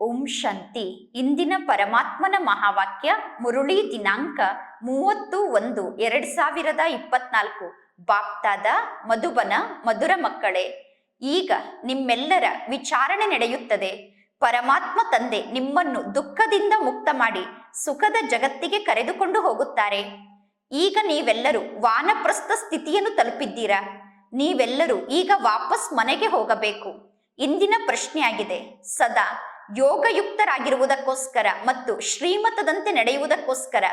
ಓಂ ಶಾಂತಿ. ಇಂದಿನ ಪರಮಾತ್ಮನ ಮಹಾವಾಕ್ಯ ಮುರುಳಿ ದಿನಾಂಕ ಮೂವತ್ತು ಒಂದು ಎರಡ್ ಸಾವಿರದ ಇಪ್ಪತ್ನಾಲ್ಕು. ಬಾಪ್ತಾದ, ಮಧುಬನ, ಮಧುರ ಮಕ್ಕಳೇ, ಈಗ ನಿಮ್ಮೆಲ್ಲರ ವಿಚಾರಣೆ ನಡೆಯುತ್ತದೆ. ಪರಮಾತ್ಮ ತಂದೆ ನಿಮ್ಮನ್ನು ದುಃಖದಿಂದ ಮುಕ್ತ ಮಾಡಿ ಸುಖದ ಜಗತ್ತಿಗೆ ಕರೆದುಕೊಂಡು ಹೋಗುತ್ತಾರೆ. ಈಗ ನೀವೆಲ್ಲರೂ ವಾನಪ್ರಸ್ಥ ಸ್ಥಿತಿಯನ್ನು ತಲುಪಿದ್ದೀರಾ? ನೀವೆಲ್ಲರೂ ಈಗ ವಾಪಸ್ ಮನೆಗೆ ಹೋಗಬೇಕು. ಇಂದಿನ ಪ್ರಶ್ನೆಯಾಗಿದೆ. ಸದಾ ಯೋಗಯುಕ್ತರಾಗಿರುವುದಕ್ಕೋಸ್ಕರ ಮತ್ತು ಶ್ರೀಮತದಂತೆ ನಡೆಯುವುದಕ್ಕೋಸ್ಕರ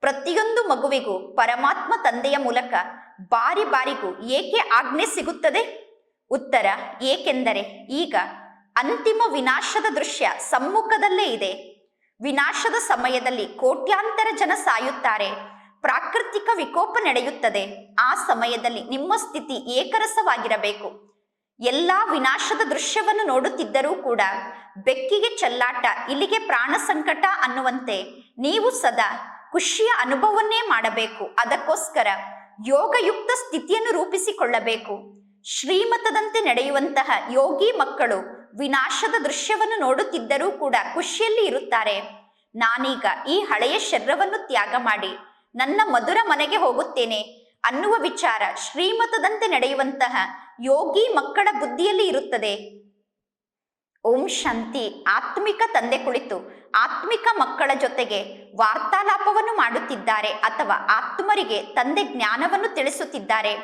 ಪ್ರತಿಯೊಂದು ಮಗುವಿಗೂ ಪರಮಾತ್ಮ ತಂದೆಯ ಮೂಲಕ ಬಾರಿ ಬಾರಿಗೂ ಏಕೆ ಆಜ್ಞೆ ಸಿಗುತ್ತದೆ? ಉತ್ತರ, ಏಕೆಂದರೆ ಈಗ ಅಂತಿಮ ವಿನಾಶದ ದೃಶ್ಯ ಸಮ್ಮುಖದಲ್ಲೇ ಇದೆ. ವಿನಾಶದ ಸಮಯದಲ್ಲಿ ಕೋಟ್ಯಾಂತರ ಜನ ಸಾಯುತ್ತಾರೆ. ಪ್ರಾಕೃತಿಕ ವಿಕೋಪ ನಡೆಯುತ್ತದೆ. ಆ ಸಮಯದಲ್ಲಿ ನಿಮ್ಮ ಸ್ಥಿತಿ ಏಕರಸವಾಗಿರಬೇಕು. ಎಲ್ಲಾ ವಿನಾಶದ ದೃಶ್ಯವನ್ನು ನೋಡುತ್ತಿದ್ದರೂ ಕೂಡ ಬೆಕ್ಕಿಗೆ ಚೆಲ್ಲಾಟ, ಇಲ್ಲಿಗೆ ಪ್ರಾಣ ಸಂಕಟ ಅನ್ನುವಂತೆ ನೀವು ಸದಾ ಖುಷಿಯ ಅನುಭವವನ್ನೇ ಮಾಡಬೇಕು. ಅದಕ್ಕೋಸ್ಕರ ಯೋಗಯುಕ್ತ ಸ್ಥಿತಿಯನ್ನು ರೂಪಿಸಿಕೊಳ್ಳಬೇಕು. ಶ್ರೀಮತದಂತೆ ನಡೆಯುವಂತಹ ಯೋಗಿ ಮಕ್ಕಳು ವಿನಾಶದ ದೃಶ್ಯವನ್ನು ನೋಡುತ್ತಿದ್ದರೂ ಕೂಡ ಖುಷಿಯಲ್ಲಿ ಇರುತ್ತಾರೆ. ನಾನೀಗ ಈ ಹಳೆಯ ಶರೀರವನ್ನು ತ್ಯಾಗ ಮಾಡಿ ನನ್ನ ಮಧುರ ಮನೆಗೆ ಹೋಗುತ್ತೇನೆ. ಅನ್ನುವ ವಿಚಾರ ಶ್ರೀಮತದಂತೆ ನಡೆಯುವಂತಹ ಯೋಗಿ ಮಕ್ಕಳ ಬುದ್ಧಿಯಲ್ಲಿ ಇರುತ್ತದೆ. ಓಂ ಶಾಂತಿ. ಆತ್ಮಿಕ ತಂದೆ ಕುಳಿತು ಆತ್ಮಿಕ ಮಕ್ಕಳ ಜೊತೆಗೆ ವಾರ್ತಾಲಾಪವನ್ನು ಮಾಡುತ್ತಿದ್ದಾರೆ ಅಥವಾ ಆತ್ಮರಿಗೆ ತಂದೆ ಜ್ಞಾನವನ್ನು ತಿಳಿಸುತ್ತಿದ್ದಾರೆ.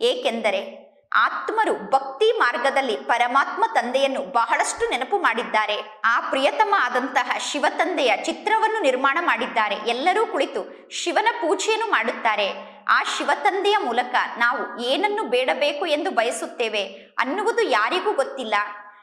ಏಕೆಂದರೆ ಆತ್ಮರು ಭಕ್ತಿ ಮಾರ್ಗದಲ್ಲಿ ಪರಮಾತ್ಮ ತಂದೆಯನ್ನು ಬಹಳಷ್ಟು ನೆನಪು ಮಾಡಿದ್ದಾರೆ. ಆ ಪ್ರಿಯತಮ ಆದಂತಹ ಶಿವ ತಂದೆಯ ಚಿತ್ರವನ್ನು ನಿರ್ಮಾಣ ಮಾಡಿದ್ದಾರೆ. ಎಲ್ಲರೂ ಕುಳಿತು ಶಿವನ ಪೂಜೆಯನ್ನು ಮಾಡುತ್ತಾರೆ. ಆ ಶಿವತಂದೆಯ ಮೂಲಕ ನಾವು ಏನನ್ನು ಬೇಡಬೇಕು ಎಂದು ಬಯಸುತ್ತೇವೆ ಅನ್ನುವುದು ಯಾರಿಗೂ ಗೊತ್ತಿಲ್ಲ.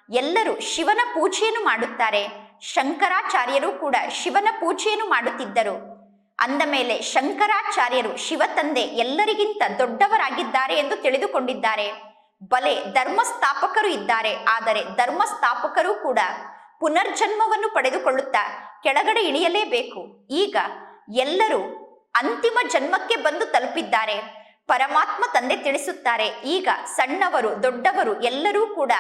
ಎಲ್ಲರೂ ಶಿವನ ಪೂಜೆಯನ್ನು ಮಾಡುತ್ತಾರೆ. ಶಂಕರಾಚಾರ್ಯರು ಕೂಡ ಶಿವನ ಪೂಜೆಯನ್ನು ಮಾಡುತ್ತಿದ್ದರು. ಅಂದ ಮೇಲೆ ಶಂಕರಾಚಾರ್ಯರು ಶಿವ ತಂದೆ ಎಲ್ಲರಿಗಿಂತ ದೊಡ್ಡವರಾಗಿದ್ದಾರೆ ಎಂದು ತಿಳಿದುಕೊಂಡಿದ್ದಾರೆ. ಬಲೆ ಧರ್ಮಸ್ಥಾಪಕರು ಇದ್ದಾರೆ. ಆದರೆ ಧರ್ಮಸ್ಥಾಪಕರು ಕೂಡ ಪುನರ್ಜನ್ಮವನ್ನು ಪಡೆದುಕೊಳ್ಳುತ್ತಾ ಕೆಳಗಡೆ ಇಳಿಯಲೇಬೇಕು. ಈಗ ಎಲ್ಲರೂ ಅಂತಿಮ ಜನ್ಮಕ್ಕೆ ಬಂದು ತಲುಪಿದ್ದಾರೆ. ಪರಮಾತ್ಮ ತಂದೆ ತಿಳಿಸುತ್ತಾರೆ, ಈಗ ಸಣ್ಣವರು, ದೊಡ್ಡವರು ಎಲ್ಲರೂ ಕೂಡ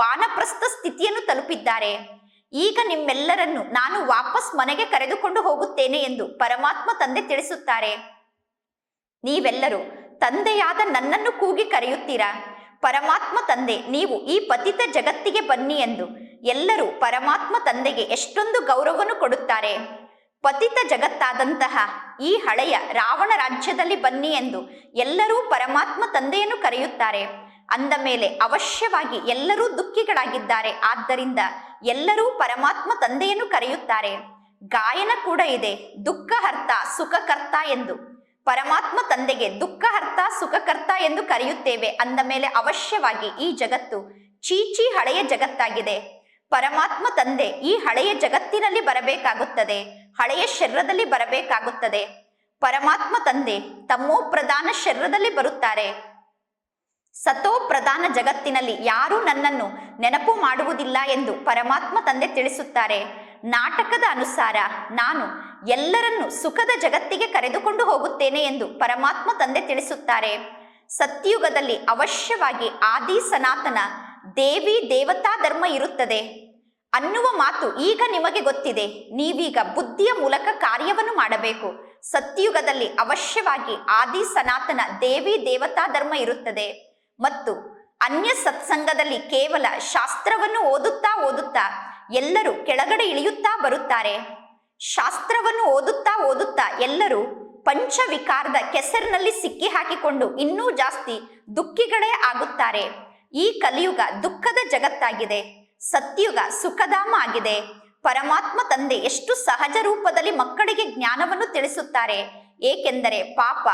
ವಾನಪ್ರಸ್ಥ ಸ್ಥಿತಿಯನ್ನು ತಲುಪಿದ್ದಾರೆ. ಈಗ ನಿಮ್ಮೆಲ್ಲರನ್ನು ನಾನು ವಾಪಸ್ ಮನೆಗೆ ಕರೆದುಕೊಂಡು ಹೋಗುತ್ತೇನೆ ಎಂದು ಪರಮಾತ್ಮ ತಂದೆ ತಿಳಿಸುತ್ತಾರೆ. ನೀವೆಲ್ಲರೂ ತಂದೆಯಾದ ನನ್ನನ್ನು ಕೂಗಿ ಕರೆಯುತ್ತೀರಾ? ಪರಮಾತ್ಮ ತಂದೆ, ನೀವು ಈ ಪತಿತ ಜಗತ್ತಿಗೆ ಬನ್ನಿ ಎಂದು ಎಲ್ಲರೂ ಪರಮಾತ್ಮ ತಂದೆಗೆ ಎಷ್ಟೊಂದು ಗೌರವವನ್ನು ಕೊಡುತ್ತಾರೆ. ಪತಿತ ಜಗತ್ತಾದಂತಹ ಈ ಹಳೆಯ ರಾವಣ ರಾಜ್ಯದಲ್ಲಿ ಬನ್ನಿ ಎಂದು ಎಲ್ಲರೂ ಪರಮಾತ್ಮ ತಂದೆಯನ್ನು ಕರೆಯುತ್ತಾರೆ. ಅಂದ ಮೇಲೆ ಅವಶ್ಯವಾಗಿ ಎಲ್ಲರೂ ದುಃಖಿಗಳಾಗಿದ್ದಾರೆ. ಆದ್ದರಿಂದ ಎಲ್ಲರೂ ಪರಮಾತ್ಮ ತಂದೆಯನ್ನು ಕರೆಯುತ್ತಾರೆ. ಗಾಯನ ಕೂಡ ಇದೆ. ದುಃಖಹರ್ತ ಸುಖಕರ್ತ ಎಂದು. ಪರಮಾತ್ಮ ತಂದೆಗೆ ದುಃಖಹರ್ತ ಸುಖಕರ್ತ ಎಂದು ಕರೆಯುತ್ತೇವೆ. ಅಂದ ಮೇಲೆ ಅವಶ್ಯವಾಗಿ ಈ ಜಗತ್ತು ಚೀಚಿ ಹಳೆಯ ಜಗತ್ತಾಗಿದೆ. ಪರಮಾತ್ಮ ತಂದೆ ಈ ಹಳೆಯ ಜಗತ್ತಿನಲ್ಲಿ ಬರಬೇಕಾಗುತ್ತದೆ. ಹಳೆಯ ಶರೀರದಲ್ಲಿ ಬರಬೇಕಾಗುತ್ತದೆ. ಪರಮಾತ್ಮ ತಂದೆ ತಮ್ಮೋ ಪ್ರಧಾನ ಶರೀರದಲ್ಲಿ ಬರುತ್ತಾರೆ. ಸತೋ ಪ್ರಧಾನ ಜಗತ್ತಿನಲ್ಲಿ ಯಾರೂ ನನ್ನನ್ನು ನೆನಪು ಮಾಡುವುದಿಲ್ಲ ಎಂದು ಪರಮಾತ್ಮ ತಂದೆ ತಿಳಿಸುತ್ತಾರೆ. ನಾಟಕದ ಅನುಸಾರ ನಾನು ಎಲ್ಲರನ್ನು ಸುಖದ ಜಗತ್ತಿಗೆ ಕರೆದುಕೊಂಡು ಹೋಗುತ್ತೇನೆ ಎಂದು ಪರಮಾತ್ಮ ತಂದೆ ತಿಳಿಸುತ್ತಾರೆ. ಸತ್ಯುಗದಲ್ಲಿ ಅವಶ್ಯವಾಗಿ ಆದಿ ಸನಾತನ ದೇವಿ ದೇವತಾ ಧರ್ಮ ಇರುತ್ತದೆ. ಅನ್ನುವ ಮಾತು ಈಗ ನಿಮಗೆ ಗೊತ್ತಿದೆ. ನೀವೀಗ ಬುದ್ಧಿಯ ಮೂಲಕ ಕಾರ್ಯವನ್ನು ಮಾಡಬೇಕು. ಸತ್ಯುಗದಲ್ಲಿ ಅವಶ್ಯವಾಗಿ ಆದಿ ಸನಾತನ ದೇವಿ ದೇವತಾ ಧರ್ಮ ಇರುತ್ತದೆ. ಮತ್ತು ಅನ್ಯ ಸತ್ಸಂಗದಲ್ಲಿ ಕೇವಲ ಶಾಸ್ತ್ರವನ್ನು ಓದುತ್ತಾ ಓದುತ್ತಾ ಎಲ್ಲರೂ ಕೆಳಗಡೆ ಇಳಿಯುತ್ತಾ ಬರುತ್ತಾರೆ. ಶಾಸ್ತ್ರವನ್ನು ಓದುತ್ತಾ ಓದುತ್ತಾ ಎಲ್ಲರೂ ಪಂಚವಿಕಾರದ ಕೆಸರಿನಲ್ಲಿ ಸಿಕ್ಕಿ ಹಾಕಿಕೊಂಡು ಇನ್ನೂ ಜಾಸ್ತಿ ದುಃಖಿಗಳೇ ಆಗುತ್ತಾರೆ. ಈ ಕಲಿಯುಗ ದುಃಖದ ಜಗತ್ತಾಗಿದೆ. ಸತ್ಯುಗ ಸುಖಧಾಮ ಆಗಿದೆ. ಪರಮಾತ್ಮ ತಂದೆ ಎಷ್ಟು ಸಹಜ ರೂಪದಲ್ಲಿ ಮಕ್ಕಳಿಗೆ ಜ್ಞಾನವನ್ನು ತಿಳಿಸುತ್ತಾರೆ. ಏಕೆಂದರೆ ಪಾಪ,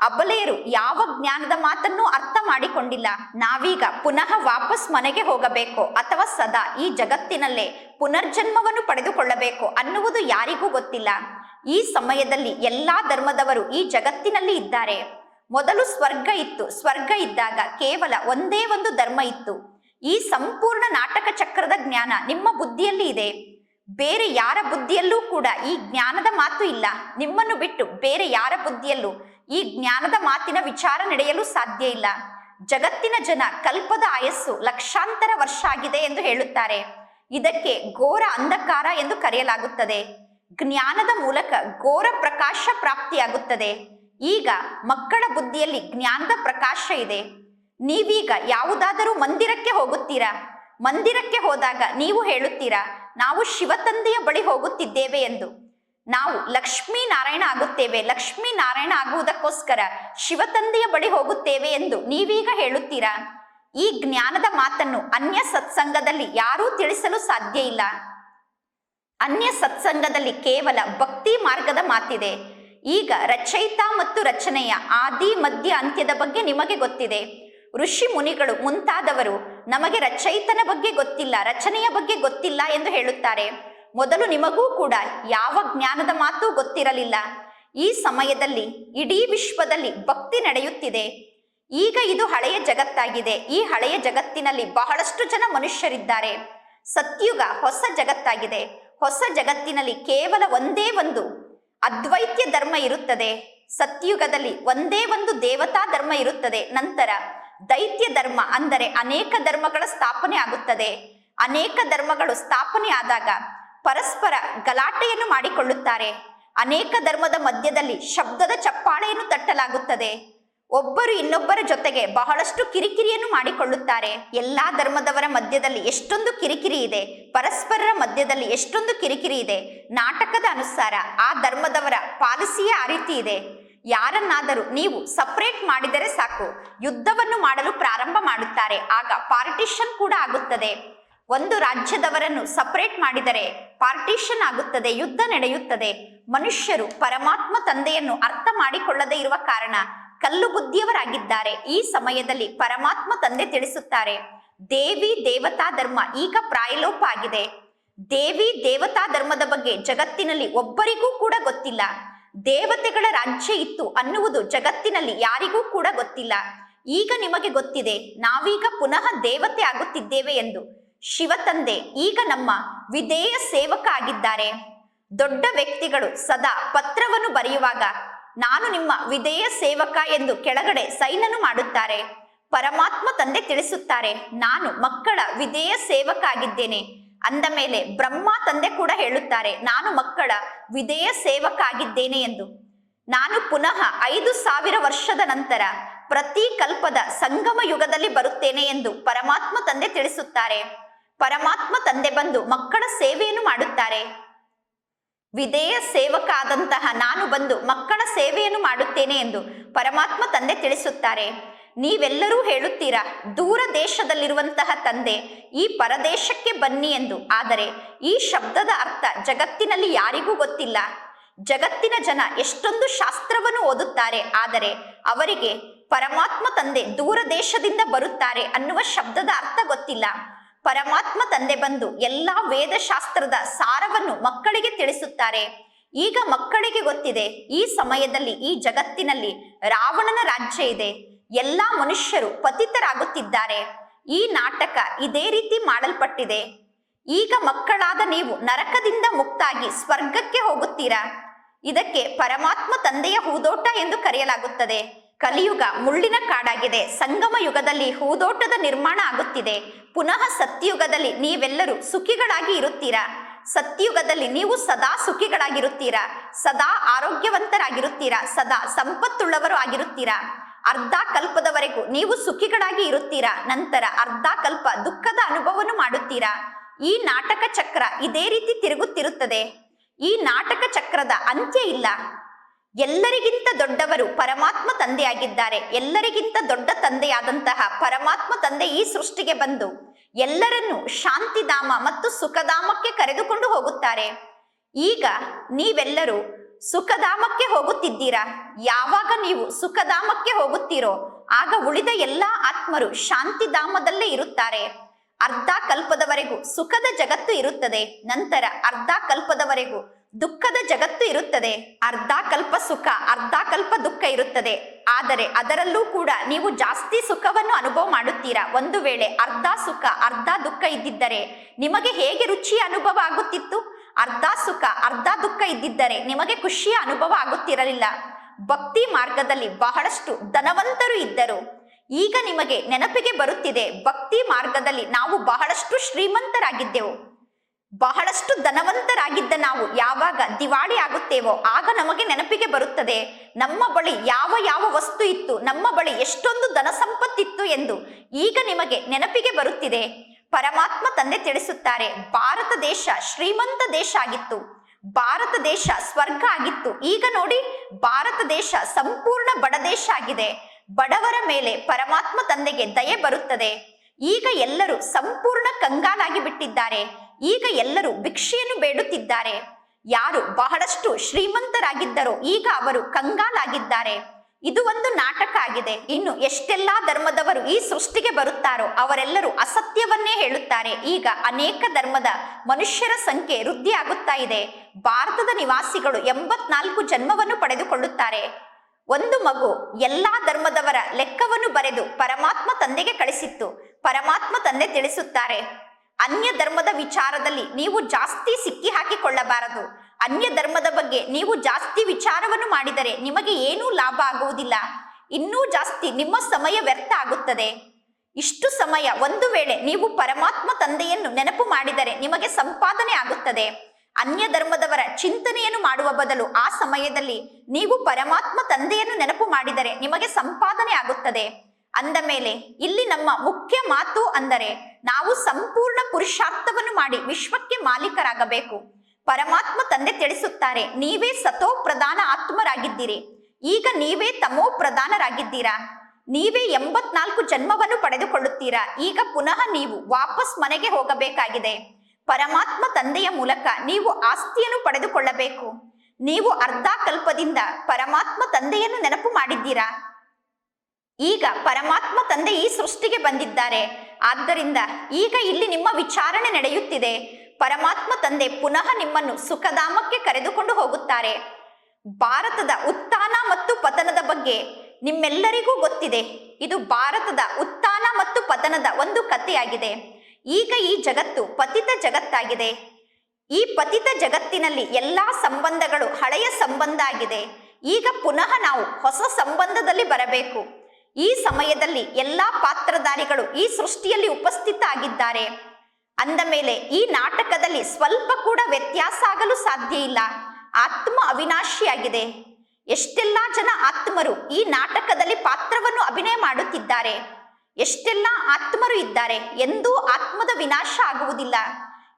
ಅಬಲೆಯರು ಯಾವ ಜ್ಞಾನದ ಮಾತನ್ನು ಅರ್ಥ ಮಾಡಿಕೊಂಡಿಲ್ಲ. ನಾವೀಗ ಪುನಃ ವಾಪಸ್ ಮನೆಗೆ ಹೋಗಬೇಕು ಅಥವಾ ಸದಾ ಈ ಜಗತ್ತಿನಲ್ಲೇ ಪುನರ್ಜನ್ಮವನ್ನು ಪಡೆದುಕೊಳ್ಳಬೇಕು ಅನ್ನುವುದು ಯಾರಿಗೂ ಗೊತ್ತಿಲ್ಲ. ಈ ಸಮಯದಲ್ಲಿ ಎಲ್ಲಾ ಧರ್ಮದವರು ಈ ಜಗತ್ತಿನಲ್ಲಿ ಇದ್ದಾರೆ. ಮೊದಲು ಸ್ವರ್ಗ ಇತ್ತು, ಸ್ವರ್ಗ ಇದ್ದಾಗ ಕೇವಲ ಒಂದೇ ಒಂದು ಧರ್ಮ ಇತ್ತು. ಈ ಸಂಪೂರ್ಣ ನಾಟಕ ಚಕ್ರದ ಜ್ಞಾನ ನಿಮ್ಮ ಬುದ್ಧಿಯಲ್ಲಿ ಇದೆ. ಬೇರೆ ಯಾರ ಬುದ್ಧಿಯಲ್ಲೂ ಕೂಡ ಈ ಜ್ಞಾನದ ಮಾತು ಇಲ್ಲ. ನಿಮ್ಮನ್ನು ಬಿಟ್ಟು ಬೇರೆ ಯಾರ ಬುದ್ಧಿಯಲ್ಲೂ ಈ ಜ್ಞಾನದ ಮಾತಿನ ವಿಚಾರ ನಡೆಯಲು ಸಾಧ್ಯ ಇಲ್ಲ. ಜಗತ್ತಿನ ಜನ ಕಲ್ಪದ ಆಯಸ್ಸು ಲಕ್ಷಾಂತರ ವರ್ಷ ಆಗಿದೆ ಎಂದು ಹೇಳುತ್ತಾರೆ. ಇದಕ್ಕೆ ಘೋರ ಅಂಧಕಾರ ಎಂದು ಕರೆಯಲಾಗುತ್ತದೆ. ಜ್ಞಾನದ ಮೂಲಕ ಘೋರ ಪ್ರಕಾಶ ಪ್ರಾಪ್ತಿಯಾಗುತ್ತದೆ. ಈಗ ಮಕ್ಕಳ ಬುದ್ಧಿಯಲ್ಲಿ ಜ್ಞಾನದ ಪ್ರಕಾಶ ಇದೆ. ನೀವೀಗ ಯಾವುದಾದರೂ ಮಂದಿರಕ್ಕೆ ಹೋಗುತ್ತೀರಾ? ಮಂದಿರಕ್ಕೆ ಹೋದಾಗ ನೀವು ಹೇಳುತ್ತೀರಾ, ನಾವು ಶಿವತಂದೆಯ ಬಳಿ ಹೋಗುತ್ತಿದ್ದೇವೆ ಎಂದು. ನಾವು ಲಕ್ಷ್ಮೀ ನಾರಾಯಣ ಆಗುತ್ತೇವೆ, ಲಕ್ಷ್ಮೀ ನಾರಾಯಣ ಆಗುವುದಕ್ಕೋಸ್ಕರ ಶಿವತಂದೆಯ ಬಳಿ ಹೋಗುತ್ತೇವೆ ಎಂದು ನೀವೀಗ ಹೇಳುತ್ತೀರಾ? ಈ ಜ್ಞಾನದ ಮಾತನ್ನು ಅನ್ಯ ಸತ್ಸಂಗದಲ್ಲಿ ಯಾರೂ ತಿಳಿಸಲು ಸಾಧ್ಯ ಇಲ್ಲ. ಅನ್ಯ ಸತ್ಸಂಗದಲ್ಲಿ ಕೇವಲ ಭಕ್ತಿ ಮಾರ್ಗದ ಮಾತಿದೆ. ಈಗ ರಚಯಿತ ಮತ್ತು ರಚನೆಯ ಆದಿ, ಮಧ್ಯ, ಅಂತ್ಯದ ಬಗ್ಗೆ ನಿಮಗೆ ಗೊತ್ತಿದೆ. ಋಷಿ ಮುನಿಗಳು ಮುಂತಾದವರು ನಮಗೆ ರಚಯಿತನ ಬಗ್ಗೆ ಗೊತ್ತಿಲ್ಲ, ರಚನೆಯ ಬಗ್ಗೆ ಗೊತ್ತಿಲ್ಲ ಎಂದು ಹೇಳುತ್ತಾರೆ. ಮೊದಲು ನಿಮಗೂ ಕೂಡ ಯಾವ ಜ್ಞಾನದ ಮಾತು ಗೊತ್ತಿರಲಿಲ್ಲ. ಈ ಸಮಯದಲ್ಲಿ, ಇಡೀ ವಿಶ್ವದಲ್ಲಿ ಭಕ್ತಿ ನಡೆಯುತ್ತಿದೆ. ಈಗ ಇದು ಹಳೆಯ ಜಗತ್ತಾಗಿದೆ. ಈ ಹಳೆಯ ಜಗತ್ತಿನಲ್ಲಿ ಬಹಳಷ್ಟು ಜನ ಮನುಷ್ಯರಿದ್ದಾರೆ. ಸತ್ಯುಗ ಹೊಸ ಜಗತ್ತಾಗಿದೆ. ಹೊಸ ಜಗತ್ತಿನಲ್ಲಿ ಕೇವಲ ಒಂದೇ ಒಂದು ಅದ್ವೈತ್ಯ ಧರ್ಮ ಇರುತ್ತದೆ. ಸತ್ಯುಗದಲ್ಲಿ ಒಂದೇ ಒಂದು ದೇವತಾ ಧರ್ಮ ಇರುತ್ತದೆ. ನಂತರ ದೈತ್ಯ ಧರ್ಮ ಅಂದರೆ ಅನೇಕ ಧರ್ಮಗಳ ಸ್ಥಾಪನೆ ಆಗುತ್ತದೆ. ಅನೇಕ ಧರ್ಮಗಳು ಸ್ಥಾಪನೆ ಆದಾಗ ಪರಸ್ಪರ ಗಲಾಟೆಯನ್ನು ಮಾಡಿಕೊಳ್ಳುತ್ತಾರೆ. ಅನೇಕ ಧರ್ಮದ ಮಧ್ಯದಲ್ಲಿ ಶಬ್ದದ ಚಪ್ಪಾಳೆಯನ್ನು ತಟ್ಟಲಾಗುತ್ತದೆ. ಒಬ್ಬರು ಇನ್ನೊಬ್ಬರ ಜೊತೆಗೆ ಬಹಳಷ್ಟು ಕಿರಿಕಿರಿಯನ್ನು ಮಾಡಿಕೊಳ್ಳುತ್ತಾರೆ. ಎಲ್ಲಾ ಧರ್ಮದವರ ಮಧ್ಯದಲ್ಲಿ ಎಷ್ಟೊಂದು ಕಿರಿಕಿರಿ ಇದೆ, ಪರಸ್ಪರರ ಮಧ್ಯದಲ್ಲಿ ಎಷ್ಟೊಂದು ಕಿರಿಕಿರಿ ಇದೆ, ನಾಟಕದ ಅನುಸಾರ ಆ ಧರ್ಮದವರ ಪಾಲಿಸಿಯೇ ಆ ರೀತಿ ಇದೆ. ಯಾರನ್ನಾದರೂ ನೀವು ಸಪರೇಟ್ ಮಾಡಿದರೆ ಸಾಕು. ಯುದ್ಧವನ್ನು ಮಾಡಲು ಪ್ರಾರಂಭ ಮಾಡುತ್ತಾರೆ. ಆಗ ಪಾರ್ಟಿಷನ್ ಕೂಡ ಆಗುತ್ತದೆ. ಒಂದು ರಾಜ್ಯದವರನ್ನು ಸಪರೇಟ್ ಮಾಡಿದರೆ ಪಾರ್ಟಿಷನ್ ಆಗುತ್ತದೆ, ಯುದ್ಧ ನಡೆಯುತ್ತದೆ. ಮನುಷ್ಯರು ಪರಮಾತ್ಮ ತಂದೆಯನ್ನು ಅರ್ಥ ಮಾಡಿಕೊಳ್ಳದೇ ಇರುವ ಕಾರಣ ಕಲ್ಲು ಬುದ್ಧಿಯವರಾಗಿದ್ದಾರೆ. ಈ ಸಮಯದಲ್ಲಿ ಪರಮಾತ್ಮ ತಂದೆ ತಿಳಿಸುತ್ತಾರೆ, ದೇವಿ ದೇವತಾ ಧರ್ಮ ಈಗ ಪ್ರಾಯಲೋಪ ಆಗಿದೆ. ದೇವಿ ದೇವತಾ ಧರ್ಮದ ಬಗ್ಗೆ ಜಗತ್ತಿನಲ್ಲಿ ಒಬ್ಬರಿಗೂ ಕೂಡ ಗೊತ್ತಿಲ್ಲ. ದೇವತೆಗಳ ರಾಜ್ಯ ಇತ್ತು ಅನ್ನುವುದು ಜಗತ್ತಿನಲ್ಲಿ ಯಾರಿಗೂ ಕೂಡ ಗೊತ್ತಿಲ್ಲ. ಈಗ ನಿಮಗೆ ಗೊತ್ತಿದೆ, ನಾವೀಗ ಪುನಃ ದೇವತೆ ಆಗುತ್ತಿದ್ದೇವೆ ಎಂದು. ಶಿವತಂದೆ, ಈಗ ನಮ್ಮ ವಿಧೇಯ ಸೇವಕ ಆಗಿದ್ದಾರೆ. ದೊಡ್ಡ ವ್ಯಕ್ತಿಗಳು ಸದಾ ಪತ್ರವನ್ನು ಬರೆಯುವಾಗ, ನಾನು ನಿಮ್ಮ ವಿಧೇಯ ಸೇವಕ ಎಂದು ಕೆಳಗಡೆ ಸೈನನ್ನು ಮಾಡುತ್ತಾರೆ. ಪರಮಾತ್ಮ ತಂದೆ ತಿಳಿಸುತ್ತಾರೆ, ನಾನು ಮಕ್ಕಳ ವಿಧೇಯ ಸೇವಕ ಆಗಿದ್ದೇನೆ. ಅಂದ ಮೇಲೆ ಬ್ರಹ್ಮ ತಂದೆ ಕೂಡ ಹೇಳುತ್ತಾರೆ, ನಾನು ಮಕ್ಕಳ ವಿಧೇಯ ಸೇವಕ ಆಗಿದ್ದೇನೆ ಎಂದು. ನಾನು ಪುನಃ ಐದು ಸಾವಿರ ವರ್ಷದ ನಂತರ ಪ್ರತಿ ಕಲ್ಪದ ಸಂಗಮ ಯುಗದಲ್ಲಿ ಬರುತ್ತೇನೆ ಎಂದು ಪರಮಾತ್ಮ ತಂದೆ ತಿಳಿಸುತ್ತಾರೆ. ಪರಮಾತ್ಮ ತಂದೆ ಬಂದು ಮಕ್ಕಳ ಸೇವೆಯನ್ನು ಮಾಡುತ್ತಾರೆ. ವಿಧೇಯ ಸೇವಕ ಆದಂತಹ ನಾನು ಬಂದು ಮಕ್ಕಳ ಸೇವೆಯನ್ನು ಮಾಡುತ್ತೇನೆ ಎಂದು ಪರಮಾತ್ಮ ತಂದೆ ತಿಳಿಸುತ್ತಾರೆ. ನೀವೆಲ್ಲರೂ ಹೇಳುತ್ತೀರಾ, ದೂರ ದೇಶದಲ್ಲಿರುವಂತಹ ತಂದೆ, ಈ ಪರದೇಶಕ್ಕೆ ಬನ್ನಿ ಎಂದು. ಆದರೆ ಈ ಶಬ್ದದ ಅರ್ಥ ಜಗತ್ತಿನಲ್ಲಿ ಯಾರಿಗೂ ಗೊತ್ತಿಲ್ಲ. ಜಗತ್ತಿನ ಜನ ಎಷ್ಟೊಂದು ಶಾಸ್ತ್ರವನ್ನು ಓದುತ್ತಾರೆ, ಆದರೆ ಅವರಿಗೆ ಪರಮಾತ್ಮ ತಂದೆ ದೂರ ದೇಶದಿಂದ ಬರುತ್ತಾರೆ ಅನ್ನುವ ಶಬ್ದದ ಅರ್ಥ ಗೊತ್ತಿಲ್ಲ. ಪರಮಾತ್ಮ ತಂದೆ ಬಂದು ಎಲ್ಲಾ ವೇದಶಾಸ್ತ್ರದ ಸಾರವನ್ನು ಮಕ್ಕಳಿಗೆ ತಿಳಿಸುತ್ತಾರೆ. ಈಗ ಮಕ್ಕಳಿಗೆ ಗೊತ್ತಿದೆ, ಈ ಸಮಯದಲ್ಲಿ, ಈ ಜಗತ್ತಿನಲ್ಲಿ ರಾವಣನ ರಾಜ್ಯ ಇದೆ. ಎಲ್ಲಾ ಮನುಷ್ಯರು ಪತಿತರಾಗುತ್ತಿದ್ದಾರೆ. ಈ ನಾಟಕ ಇದೇ ರೀತಿ ಮಾಡಲ್ಪಟ್ಟಿದೆ. ಈಗ ಮಕ್ಕಳಾದ ನೀವು ನರಕದಿಂದ ಮುಕ್ತಾಗಿ ಸ್ವರ್ಗಕ್ಕೆ ಹೋಗುತ್ತೀರಾ? ಇದಕ್ಕೆ ಪರಮಾತ್ಮ ತಂದೆಯ ಹೂದೋಟ ಎಂದು ಕರೆಯಲಾಗುತ್ತದೆ. ಕಲಿಯುಗ ಮುಳ್ಳಿನ ಕಾಡಾಗಿದೆ. ಸಂಗಮ ಯುಗದಲ್ಲಿ ಹೂದೋಟದ ನಿರ್ಮಾಣ ಆಗುತ್ತಿದೆ. ಪುನಃ ಸತ್ಯಯುಗದಲ್ಲಿ ನೀವೆಲ್ಲರೂ ಸುಖಿಗಳಾಗಿ ಇರುತ್ತೀರಾ? ಸತ್ಯಯುಗದಲ್ಲಿ ನೀವು ಸದಾ ಸುಖಿಗಳಾಗಿರುತ್ತೀರಾ? ಸದಾ ಆರೋಗ್ಯವಂತರಾಗಿರುತ್ತೀರಾ? ಸದಾ ಸಂಪತ್ತುಳ್ಳವರು ಆಗಿರುತ್ತೀರಾ? ಅರ್ಧ ಕಲ್ಪದವರೆಗೂ ನೀವು ಸುಖಿಗಳಾಗಿ ಇರುತ್ತೀರಾ? ನಂತರ ಅರ್ಧ ಕಲ್ಪ ದುಃಖದ ಅನುಭವವನ್ನು ಮಾಡುತ್ತೀರಾ? ಈ ನಾಟಕ ಚಕ್ರ ಇದೇ ರೀತಿ ತಿರುಗುತ್ತಿರುತ್ತದೆ. ಈ ನಾಟಕ ಚಕ್ರದ ಅಂತ್ಯ ಇಲ್ಲ. ಎಲ್ಲರಿಗಿಂತ ದೊಡ್ಡವರು ಪರಮಾತ್ಮ ತಂದೆಯಾಗಿದ್ದಾರೆ. ಎಲ್ಲರಿಗಿಂತ ದೊಡ್ಡ ತಂದೆಯಾದಂತಹ ಪರಮಾತ್ಮ ತಂದೆ ಈ ಸೃಷ್ಟಿಗೆ ಬಂದು ಎಲ್ಲರನ್ನೂ ಶಾಂತಿಧಾಮ ಮತ್ತು ಸುಖಧಾಮಕ್ಕೆ ಕರೆದುಕೊಂಡು ಹೋಗುತ್ತಾರೆ. ಈಗ ನೀವೆಲ್ಲರೂ ಸುಖಧಾಮಕ್ಕೆ ಹೋಗುತ್ತಿದ್ದೀರಾ? ಯಾವಾಗ ನೀವು ಸುಖಧಾಮಕ್ಕೆ ಹೋಗುತ್ತೀರೋ, ಆಗ ಉಳಿದ ಎಲ್ಲಾ ಆತ್ಮರು ಶಾಂತಿಧಾಮದಲ್ಲೇ ಇರುತ್ತಾರೆ. ಅರ್ಧ ಕಲ್ಪದವರೆಗೂ ಸುಖದ ಜಗತ್ತು ಇರುತ್ತದೆ, ನಂತರ ಅರ್ಧ ಕಲ್ಪದವರೆಗೂ ದುಃಖದ ಜಗತ್ತು ಇರುತ್ತದೆ. ಅರ್ಧ ಕಲ್ಪ ಸುಖ, ಅರ್ಧ ಕಲ್ಪ ದುಃಖ ಇರುತ್ತದೆ. ಆದರೆ ಅದರಲ್ಲೂ ಕೂಡ ನೀವು ಜಾಸ್ತಿ ಸುಖವನ್ನು ಅನುಭವ ಮಾಡುತ್ತೀರಾ? ಒಂದು ವೇಳೆ ಅರ್ಧ ಸುಖ, ಅರ್ಧ ದುಃಖ ಇದ್ದಿದ್ದರೆ ನಿಮಗೆ ಹೇಗೆ ರುಚಿ ಅನುಭವ ಆಗುತ್ತಿತ್ತು? ಅರ್ಧ ಸುಖ, ಅರ್ಧ ದುಃಖ ಇದ್ದಿದ್ದರೆ ನಿಮಗೆ ಖುಷಿಯ ಅನುಭವ ಆಗುತ್ತಿರಲಿಲ್ಲ. ಭಕ್ತಿ ಮಾರ್ಗದಲ್ಲಿ ಬಹಳಷ್ಟು ಧನವಂತರು ಇದ್ದರು. ಈಗ ನಿಮಗೆ ನೆನಪಿಗೆ ಬರುತ್ತಿದೆ, ಭಕ್ತಿ ಮಾರ್ಗದಲ್ಲಿ ನಾವು ಬಹಳಷ್ಟು ಶ್ರೀಮಂತರಾಗಿದ್ದೆವು. ಬಹಳಷ್ಟು ಧನವಂತರಾಗಿದ್ದ ನಾವು ಯಾವಾಗ ದಿವಾಳಿ ಆಗುತ್ತೇವೋ, ಆಗ ನಮಗೆ ನೆನಪಿಗೆ ಬರುತ್ತದೆ, ನಮ್ಮ ಬಳಿ ಯಾವ ಯಾವ ವಸ್ತು ಇತ್ತು, ನಮ್ಮ ಬಳಿ ಎಷ್ಟೊಂದು ಧನ ಸಂಪತ್ತಿತ್ತು ಎಂದು ಈಗ ನಿಮಗೆ ನೆನಪಿಗೆ ಬರುತ್ತಿದೆ. ಪರಮಾತ್ಮ ತಂದೆ ತಿಳಿಸುತ್ತಾರೆ. ಭಾರತ ದೇಶ ಶ್ರೀಮಂತ ದೇಶ ಆಗಿತ್ತು. ಭಾರತ ದೇಶ ಸ್ವರ್ಗ ಆಗಿತ್ತು. ಈಗ ನೋಡಿ, ಭಾರತ ದೇಶ ಸಂಪೂರ್ಣ ಬಡ ದೇಶ ಆಗಿದೆ. ಬಡವರ ಮೇಲೆ ಪರಮಾತ್ಮ ತಂದೆಗೆ ದಯೆ ಬರುತ್ತದೆ. ಈಗ ಎಲ್ಲರೂ ಸಂಪೂರ್ಣ ಕಂಗಾಲಾಗಿ ಬಿಟ್ಟಿದ್ದಾರೆ. ಈಗ ಎಲ್ಲರೂ ಭಿಕ್ಷೆಯನ್ನು ಬೇಡುತ್ತಿದ್ದಾರೆ. ಯಾರು ಬಹಳಷ್ಟು ಶ್ರೀಮಂತರಾಗಿದ್ದರೋ ಈಗ ಅವರು ಕಂಗಾಲಾಗಿದ್ದಾರೆ. ಇದು ಒಂದು ನಾಟಕ ಆಗಿದೆ. ಇನ್ನು ಎಷ್ಟೆಲ್ಲಾ ಧರ್ಮದವರು ಈ ಸೃಷ್ಟಿಗೆ ಬರುತ್ತಾರೋ ಅವರೆಲ್ಲರೂ ಅಸತ್ಯವನ್ನೇ ಹೇಳುತ್ತಾರೆ. ಈಗ ಅನೇಕ ಧರ್ಮದ ಮನುಷ್ಯರ ಸಂಖ್ಯೆ ವೃದ್ಧಿ ಆಗುತ್ತಾ ಇದೆ. ಭಾರತದ ನಿವಾಸಿಗಳು ಎಂಬತ್ನಾಲ್ಕು ಜನ್ಮವನ್ನು ಪಡೆದುಕೊಳ್ಳುತ್ತಾರೆ. ಒಂದು ಮಗು ಎಲ್ಲಾ ಧರ್ಮದವರ ಲೆಕ್ಕವನ್ನು ಬರೆದು ಪರಮಾತ್ಮ ತಂದೆಗೆ ಕಳಿಸಿತ್ತು. ಪರಮಾತ್ಮ ತಂದೆ ತಿಳಿಸುತ್ತಾರೆ. ಅನ್ಯ ಧರ್ಮದ ವಿಚಾರದಲ್ಲಿ ನೀವು ಜಾಸ್ತಿ ಸಿಕ್ಕಿ ಹಾಕಿಕೊಳ್ಳಬಾರದು ಅನ್ಯ ಧರ್ಮದ ಬಗ್ಗೆ ನೀವು ಜಾಸ್ತಿ ವಿಚಾರವನ್ನು ಮಾಡಿದರೆ ನಿಮಗೆ ಏನೂ ಲಾಭ ಆಗುವುದಿಲ್ಲ. ಇನ್ನೂ ಜಾಸ್ತಿ ನಿಮ್ಮ ಸಮಯ ವ್ಯರ್ಥ ಆಗುತ್ತದೆ. ಇಷ್ಟು ಸಮಯ ಒಂದು ವೇಳೆ ನೀವು ಪರಮಾತ್ಮ ತಂದೆಯನ್ನು ನೆನಪು ಮಾಡಿದರೆ ನಿಮಗೆ ಸಂಪಾದನೆ ಆಗುತ್ತದೆ. ಅನ್ಯ ಧರ್ಮದವರ ಚಿಂತನೆಯನ್ನು ಮಾಡುವ ಬದಲು ಆ ಸಮಯದಲ್ಲಿ ನೀವು ಪರಮಾತ್ಮ ತಂದೆಯನ್ನು ನೆನಪು ಮಾಡಿದರೆ ನಿಮಗೆ ಸಂಪಾದನೆ ಆಗುತ್ತದೆ. ಅಂದ ಮೇಲೆ ಇಲ್ಲಿ ನಮ್ಮ ಮುಖ್ಯ ಮಾತು ಅಂದರೆ ನಾವು ಸಂಪೂರ್ಣ ಪುರುಷಾರ್ಥವನ್ನು ಮಾಡಿ ವಿಶ್ವಕ್ಕೆ ಮಾಲೀಕರಾಗಬೇಕು. ಪರಮಾತ್ಮ ತಂದೆ ತಿಳಿಸುತ್ತಾರೆ, ನೀವೇ ಸತೋ ಪ್ರಧಾನ ಆತ್ಮರಾಗಿದ್ದೀರಿ. ಈಗ ನೀವೇ ತಮೋ ಪ್ರಧಾನರಾಗಿದ್ದೀರಾ? ನೀವೇ ಎಂಬತ್ನಾಲ್ಕು ಜನ್ಮವನ್ನು ಪಡೆದುಕೊಳ್ಳುತ್ತೀರಾ? ಈಗ ಪುನಃ ನೀವು ವಾಪಸ್ ಮನೆಗೆ ಹೋಗಬೇಕಾಗಿದೆ. ಪರಮಾತ್ಮ ತಂದೆಯ ಮೂಲಕ ನೀವು ಆಸ್ತಿಯನ್ನು ಪಡೆದುಕೊಳ್ಳಬೇಕು. ನೀವು ಅರ್ಧ ಕಲ್ಪದಿಂದ ಪರಮಾತ್ಮ ತಂದೆಯನ್ನು ನೆನಪು ಮಾಡಿದ್ದೀರಾ? ಈಗ ಪರಮಾತ್ಮ ತಂದೆ ಈ ಸೃಷ್ಟಿಗೆ ಬಂದಿದ್ದಾರೆ. ಆದ್ದರಿಂದ ಈಗ ಇಲ್ಲಿ ನಿಮ್ಮ ವಿಚಾರಣೆ ನಡೆಯುತ್ತಿದೆ. ಪರಮಾತ್ಮ ತಂದೆ ಪುನಃ ನಿಮ್ಮನ್ನು ಸುಖಧಾಮಕ್ಕೆ ಕರೆದುಕೊಂಡು ಹೋಗುತ್ತಾರೆ. ಭಾರತದ ಉತ್ಥಾನ ಮತ್ತು ಪತನದ ಬಗ್ಗೆ ನಿಮ್ಮೆಲ್ಲರಿಗೂ ಗೊತ್ತಿದೆ. ಇದು ಭಾರತದ ಉತ್ಥಾನ ಮತ್ತು ಪತನದ ಒಂದು ಕಥೆಯಾಗಿದೆ. ಈಗ ಈ ಜಗತ್ತು ಪತಿತ ಜಗತ್ತಾಗಿದೆ. ಈ ಪತಿತ ಜಗತ್ತಿನಲ್ಲಿ ಎಲ್ಲಾ ಸಂಬಂಧಗಳು ಹಳೆಯ ಸಂಬಂಧ ಆಗಿದೆ. ಈಗ ಪುನಃ ನಾವು ಹೊಸ ಸಂಬಂಧದಲ್ಲಿ ಬರಬೇಕು. ಈ ಸಮಯದಲ್ಲಿ ಎಲ್ಲಾ ಪಾತ್ರಧಾರಿಗಳು ಈ ಸೃಷ್ಟಿಯಲ್ಲಿ ಉಪಸ್ಥಿತ ಆಗಿದ್ದಾರೆ. ಅಂದ ಮೇಲೆ ಈ ನಾಟಕದಲ್ಲಿ ಸ್ವಲ್ಪ ಕೂಡ ವ್ಯತ್ಯಾಸ ಆಗಲು ಸಾಧ್ಯ ಇಲ್ಲ. ಆತ್ಮ ಅವಿನಾಶಿಯಾಗಿದೆ. ಎಷ್ಟೆಲ್ಲಾ ಜನ ಆತ್ಮರು ಈ ನಾಟಕದಲ್ಲಿ ಪಾತ್ರವನ್ನು ಅಭಿನಯ ಮಾಡುತ್ತಿದ್ದಾರೆ. ಎಷ್ಟೆಲ್ಲ ಆತ್ಮರು ಇದ್ದಾರೆ ಎಂದೂ ಆತ್ಮದ ವಿನಾಶ ಆಗುವುದಿಲ್ಲ.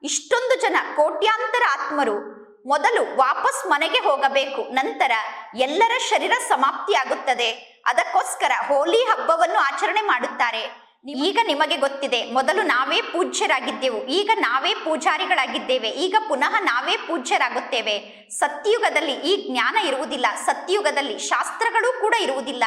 ಇಷ್ಟೊಂದು ಜನ ಕೋಟ್ಯಾಂತರ ಆತ್ಮರು ಮೊದಲು ವಾಪಸ್ ಮನೆಗೆ ಹೋಗಬೇಕು, ನಂತರ ಎಲ್ಲರ ಶರೀರ ಸಮಾಪ್ತಿಯಾಗುತ್ತದೆ. ಅದಕ್ಕೋಸ್ಕರ ಹೋಲಿ ಹಬ್ಬವನ್ನು ಆಚರಣೆ ಮಾಡುತ್ತಾರೆ. ಈಗ ನಿಮಗೆ ಗೊತ್ತಿದೆ, ಮೊದಲು ನಾವೇ ಪೂಜ್ಯರಾಗಿದ್ದೆವು, ಈಗ ನಾವೇ ಪೂಜಾರಿಗಳಾಗಿದ್ದೇವೆ, ಈಗ ಪುನಃ ನಾವೇ ಪೂಜ್ಯರಾಗುತ್ತೇವೆ. ಸತ್ಯಯುಗದಲ್ಲಿ ಈ ಜ್ಞಾನ ಇರುವುದಿಲ್ಲ ಸತ್ಯಯುಗದಲ್ಲಿ ಶಾಸ್ತ್ರಗಳು ಕೂಡ ಇರುವುದಿಲ್ಲ.